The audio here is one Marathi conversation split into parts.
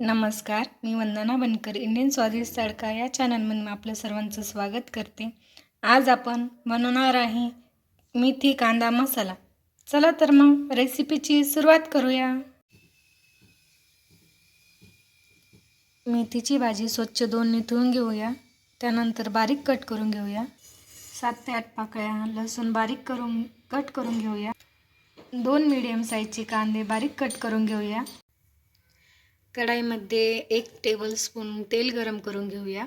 नमस्कार मी वंदना बनकर इंडियन स्वादिष्ट तडका या चॅनलमध्ये आपलं सर्वांचं स्वागत करते. आज आपण बनवणार आहे मेथी कांदा मसाला. चला तर मग रेसिपीची सुरुवात करूया. मेथीची भाजी स्वच्छ दोन निथळून घेऊया. त्यानंतर बारीक कट करून घेऊया. सात ते आठ पाकळ्या लसूण बारीक करून कट करून घेऊया. दोन मीडियम साईजचे कांदे बारीक कट करून घेऊया. कढाईमध्ये एक टेबलस्पून तेल गरम करून घेऊया.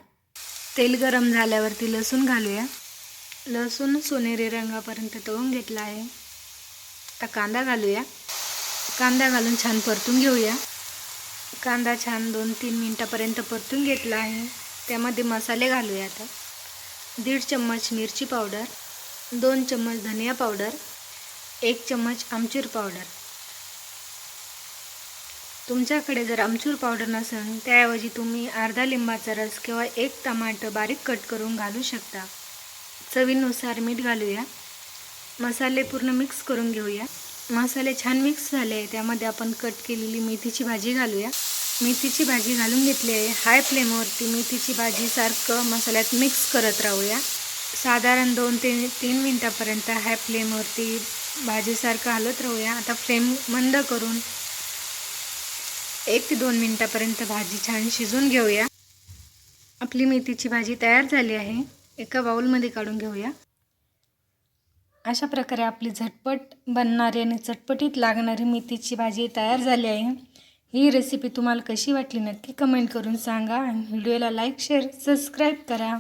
तेल गरम झाल्यावरती लसूण घालूया. लसूण सोनेरी रंगापर्यंत तळून घेतला आहे. आता कांदा घालूया. कांदा घालून छान परतून घेऊया. कांदा छान दोन तीन मिनटापर्यंत परतून घेतला आहे. त्यामध्ये मसाले घालूया आता. दीड चम्मच मिरची पावडर दोन चम्मच धनिया पावडर एक चम्मच आमचूर पावडर. तुमच्याकडे जर आमचूर पावडर नसेल त्याऐवजी तुम्ही अर्धा लिंबाचा रस किंवा एक टमाटर बारीक कट करून घालू शकता. चवीनुसार मीठ घालूया. मसाले पूर्ण मिक्स करून घेऊया. मसाले छान मिक्स झाले आहे त्यामध्ये आपण कट केलेली मेथीची भाजी घालूया. मेथीची भाजी घालून घेतली आहे. हाय फ्लेमवरती मेथीची भाजी सारखं मसाल्यात मिक्स करत राहूया. साधारण दोन ते तीन मिनटापर्यंत हाय फ्लेमवरती भाजीसारखं हलत राहूया. आता फ्लेम मंद करून एक ते दोन मिनटापर्यंत भाजी छान शिजून घेऊया. आपली मेथीची भाजी तयार झाली आहे. एका बाउलमध्ये काढून घेऊया. अशा प्रकारे आपली झटपट बनणारी आणि चटपटीत लागणारी मेथीची भाजी तयार झाली आहे. ही रेसिपी तुम्हाला कशी वाटली नक्की कमेंट करून सांगा आणि व्हिडिओला लाईक शेअर सबस्क्राईब करा.